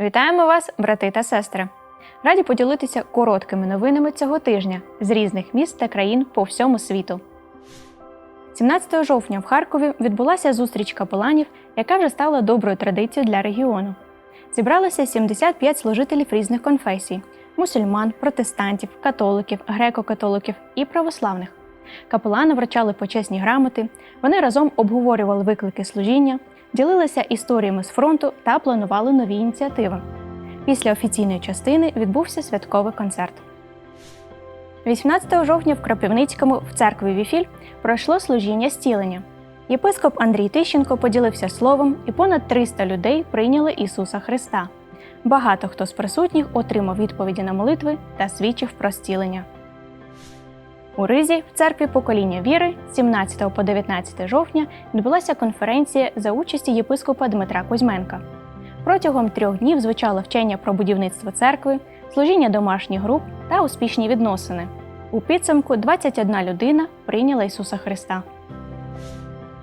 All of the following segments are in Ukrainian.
Вітаємо вас, брати та сестри! Раді поділитися короткими новинами цього тижня з різних міст та країн по всьому світу. 17 жовтня в Харкові відбулася зустріч капеланів, яка вже стала доброю традицією для регіону. Зібралося 75 служителів різних конфесій: мусульман, протестантів, католиків, греко-католиків і православних. Капелани вручали почесні грамоти, вони разом обговорювали виклики служіння, ділилися історіями з фронту та планували нові ініціативи. Після офіційної частини відбувся святковий концерт. 18 жовтня в Кропивницькому в церкві Віфіль пройшло служіння зцілення. Єпископ Андрій Тищенко поділився словом, і понад 300 людей прийняли Ісуса Христа. Багато хто з присутніх отримав відповіді на молитви та свідчив про зцілення. У Ризі в церкві покоління віри з 17 по 19 жовтня відбулася конференція за участі єпископа Дмитра Кузьменка. Протягом трьох днів звучало вчення про будівництво церкви, служіння домашніх груп та успішні відносини. У підсумку 21 людина прийняла Ісуса Христа.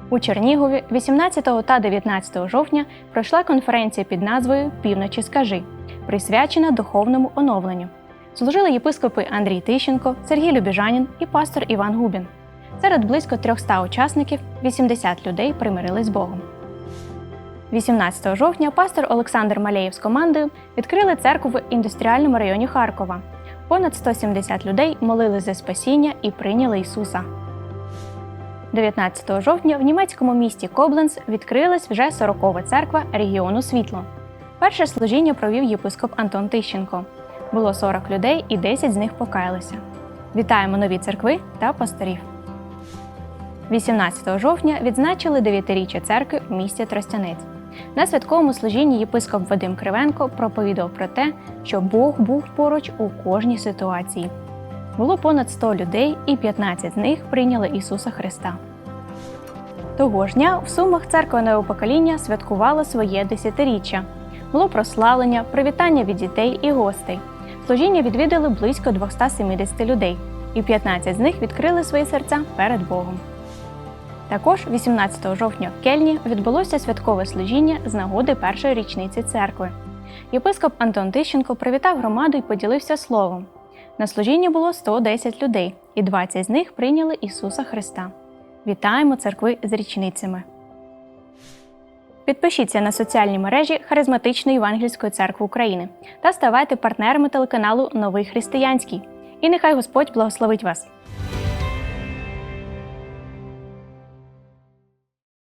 У Чернігові 18 та 19 жовтня пройшла конференція під назвою Півночі скажи, присвячена духовному оновленню. Служили єпископи Андрій Тищенко, Сергій Любіжанін і пастор Іван Губін. Серед близько 300 учасників 80 людей примирились з Богом. 18 жовтня пастор Олександр Малеєв з командою відкрили церкву в індустріальному районі Харкова. Понад 170 людей молили за спасіння і прийняли Ісуса. 19 жовтня в німецькому місті Кобленц відкрилась вже 40-ва церква регіону Світло. Перше служіння провів єпископ Антон Тищенко. Було 40 людей і 10 з них покаялися. Вітаємо нові церкви та пасторів. 18 жовтня відзначили дев'ятиріччя церкви в місті Тростянець. На святковому служінні єпископ Вадим Кривенко проповідав про те, що Бог був поруч у кожній ситуації. Було понад 100 людей, і 15 з них прийняли Ісуса Христа. Того ж дня в Сумах церква нового покоління святкувала своє десятиріччя. Було прославлення, привітання від дітей і гостей. Служіння відвідали близько 270 людей, і 15 з них відкрили свої серця перед Богом. Також 18 жовтня в Кельні відбулося святкове служіння з нагоди першої річниці церкви. Єпископ Антон Тищенко привітав громаду і поділився словом. На служінні було 110 людей, і 20 з них прийняли Ісуса Христа. Вітаємо церкви з річницями! Підпишіться на соціальні мережі Харизматичної Євангельської церкви України та ставайте партнерами телеканалу Новий Християнський. І нехай Господь благословить вас!